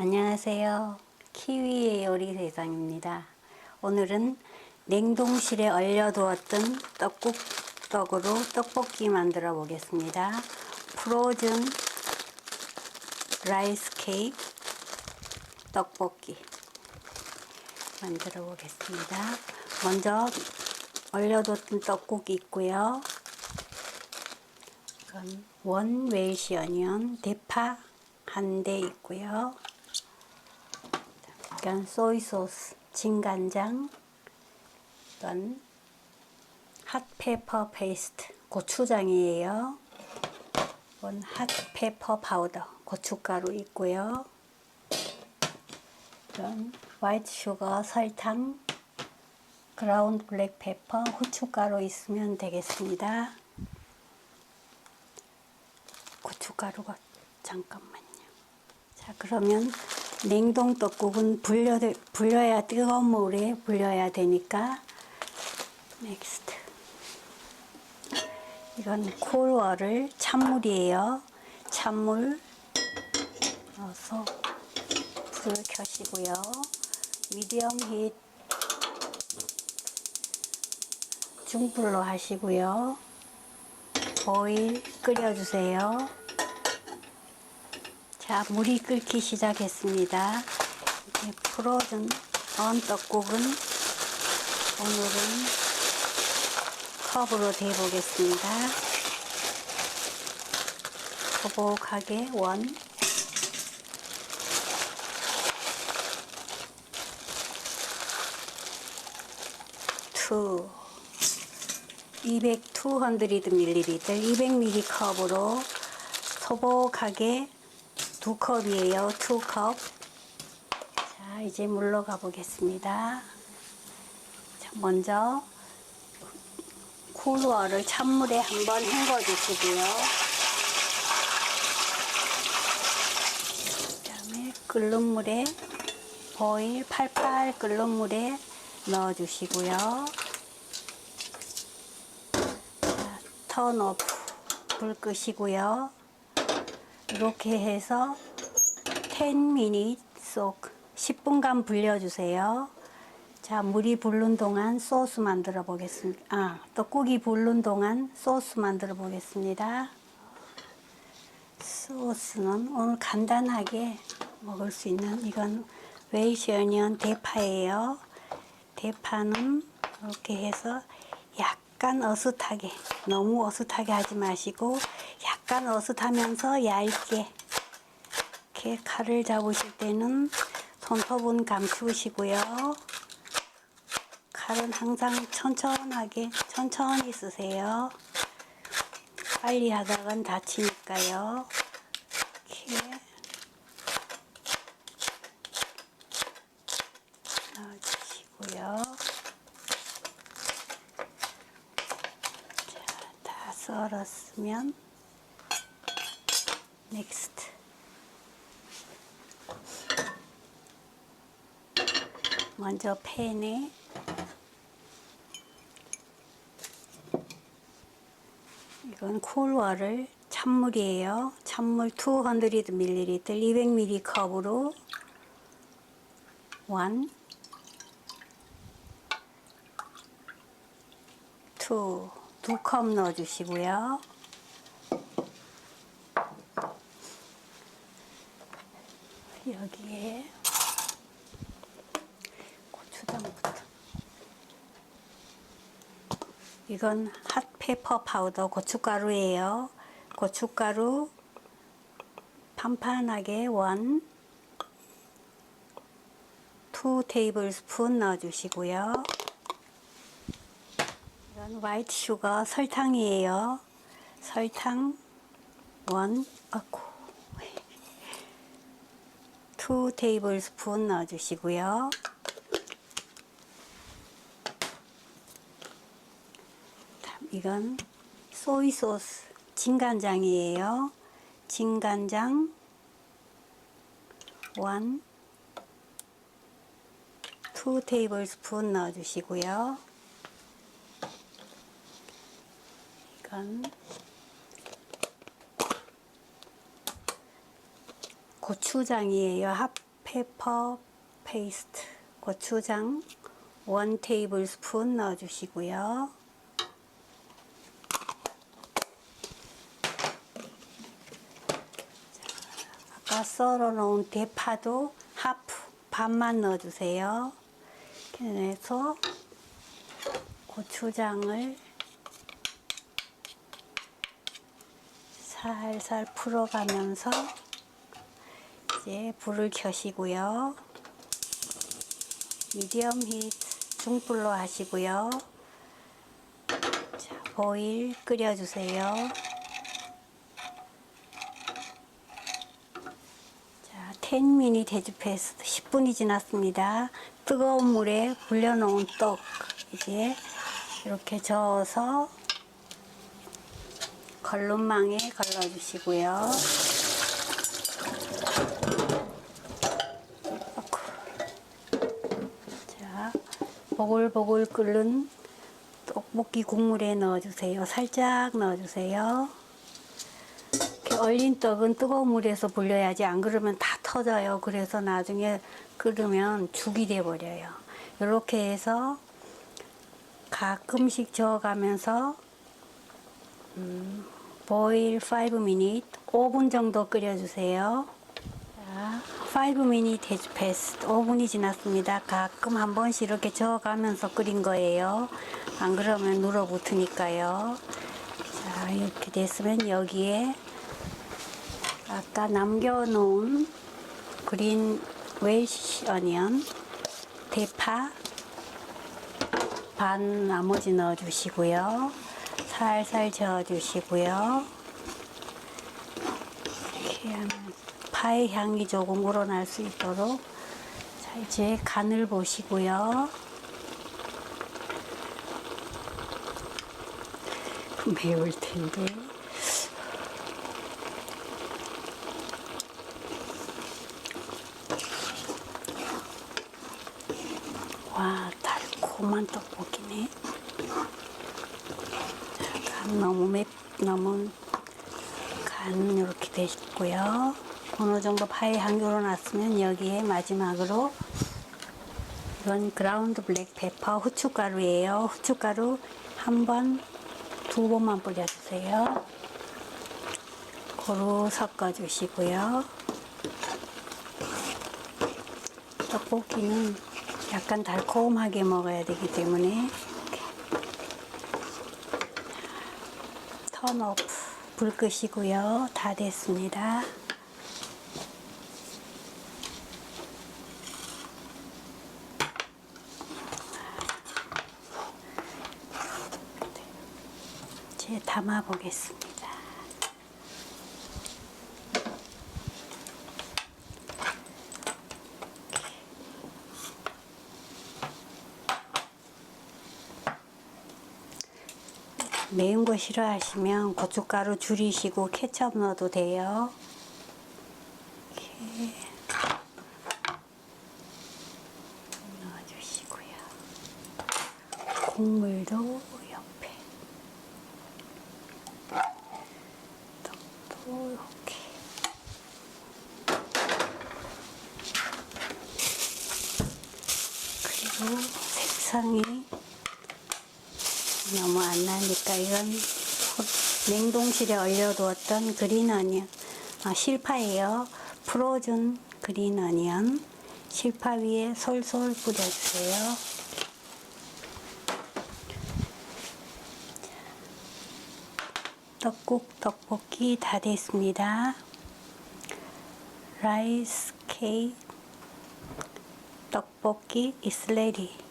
안녕하세요. 키위의 요리 세상입니다. 오늘은 냉동실에 얼려두었던 떡국 떡으로 떡볶이 만들어 보겠습니다. 프로즌 라이스 케이크 떡볶이 만들어 보겠습니다. 먼저 얼려뒀던 떡국이 있고요. 이건 원 웰시 어니언 대파 한 대 있고요. 이건 소이 소스, 진간장, 이건 핫페퍼 페이스트, 고추장이에요. 이건 핫페퍼 파우더, 고춧가루 있고요. 이건 화이트 슈거, 설탕, 그라운드 블랙 페퍼, 후춧가루 있으면 되겠습니다. 고춧가루가 잠깐만요. 자, 그러면 냉동 떡국은 불려, 불려야 뜨거운 물에 불려야 되니까 넥스트 이건 콜워를 찬물이에요. 찬물 넣어서 불을 켜시고요. 미디엄 힛 중불로 하시고요. 오일 끓여주세요. 자, 물이 끓기 시작했습니다. 이제 프로즌 언 떡국은 오늘은 컵으로 대보겠습니다. 소복하게 원, 투, 200, 200ml, 200ml 컵으로 소복하게 두 컵이에요. 두 컵. 자, 이제 물로 가보겠습니다. 자, 먼저 쿨워를 찬물에 한번 헹궈 주시고요. 그다음에 끓는 물에 보일 팔팔 끓는 물에 넣어 주시고요. 자, 턴 오프 불 끄시고요. 이렇게 해서 10minute 속 10분간 불려주세요. 자, 물이 부른 동안 소스 만들어 보겠습니다. 아, 떡국이 부른 동안 소스 만들어 보겠습니다. 소스는 오늘 간단하게 먹을 수 있는 이건 웨이시어니언 대파예요. 대파는 이렇게 해서 약간 어슷하게 너무 어슷하게 하지 마시고 약간 어슷하면서 얇게 이렇게 칼을 잡으실 때는 손톱은 감추시고요. 칼은 항상 천천하게 천천히 쓰세요. 빨리 하다간 다치니까요. 이렇게 넣어주시고요. 자, 다 썰었으면 넥스트 먼저 팬에 이건 콜워를 찬물이에요. 찬물 200ml, 200ml 컵으로 1 2, 두 컵 넣어주시고요. 여기에 고추장부터 이건 핫페퍼 파우더 고춧가루예요. 고춧가루 판판하게 원, 2 테이블 스푼 넣어주시고요. 이건 화이트 슈거 설탕이에요. 설탕 원, 아고 2 테이블 스푼 넣어주시고요. 이건 소이 소스 진간장이에요. 진간장 1, 2 테이블 스푼 넣어주시고요. 이건 고추장이에요. 합 페퍼 페이스트 고추장 1 테이블 스푼 넣어주시고요. 아까 썰어 놓은 대파도 하프 반만 넣어주세요. 이렇게 해서 고추장을 살살 풀어가면서 이제 불을 켜시고요. 미디엄 히트 중불로 하시고요. 자, 보일 끓여주세요. 자, 10미니 데즈페스트 10분이 지났습니다. 뜨거운 물에 불려놓은 떡 이제 이렇게 저어서 걸름망에 걸러주시고요. 넣고. 자, 보글보글 끓는 떡볶이 국물에 넣어주세요. 살짝 넣어주세요. 이렇게 얼린 떡은 뜨거운 물에서 불려야지 안 그러면 다 터져요. 그래서 나중에 끓으면 죽이 돼 버려요. 이렇게 해서 가끔씩 저어가면서 음, 보일 5 minute 5분 정도 끓여주세요. 자, 5 minute has passed 5분이 지났습니다. 가끔 한 번씩 이렇게 저어가면서 끓인 거예요. 안 그러면 눌어붙으니까요. 자, 이렇게 됐으면 여기에 아까 남겨놓은 그린 웰시 어니언 대파 반 나머지 넣어주시고요. 살살 저어주시고요. 이렇게 하면 파의 향이 조금 우러날 수 있도록 자 이제 간을 보시고요. 매울 텐데. 와 달콤한 떡볶이네. 자, 간 너무 맵 너무 간 이렇게 되시고요. 어느 정도 파의 향이 우러났으면 여기에 마지막으로 이건 그라운드 블랙 페퍼 후춧가루예요. 후춧가루 한 번, 두 번만 뿌려주세요. 고루 섞어주시고요. 떡볶이는 약간 달콤하게 먹어야 되기 때문에 이렇게 턴 오프 불 끄시고요. 다 됐습니다. 담아 보겠습니다. 매운 거 싫어하시면 고춧가루 줄이시고 케첩 넣어도 돼요. 넣어주시고요. 국물도 옆에 떡도 이렇게 그리고 색상이 너무 안 나니까 이건 냉동실에 얼려두었던 그린 어니언 아, 실파예요. 프로즌 그린 어니언 실파 위에 솔솔 뿌려주세요. 떡국 떡볶이 다 됐습니다. 라이스 케이크 떡볶이 ready.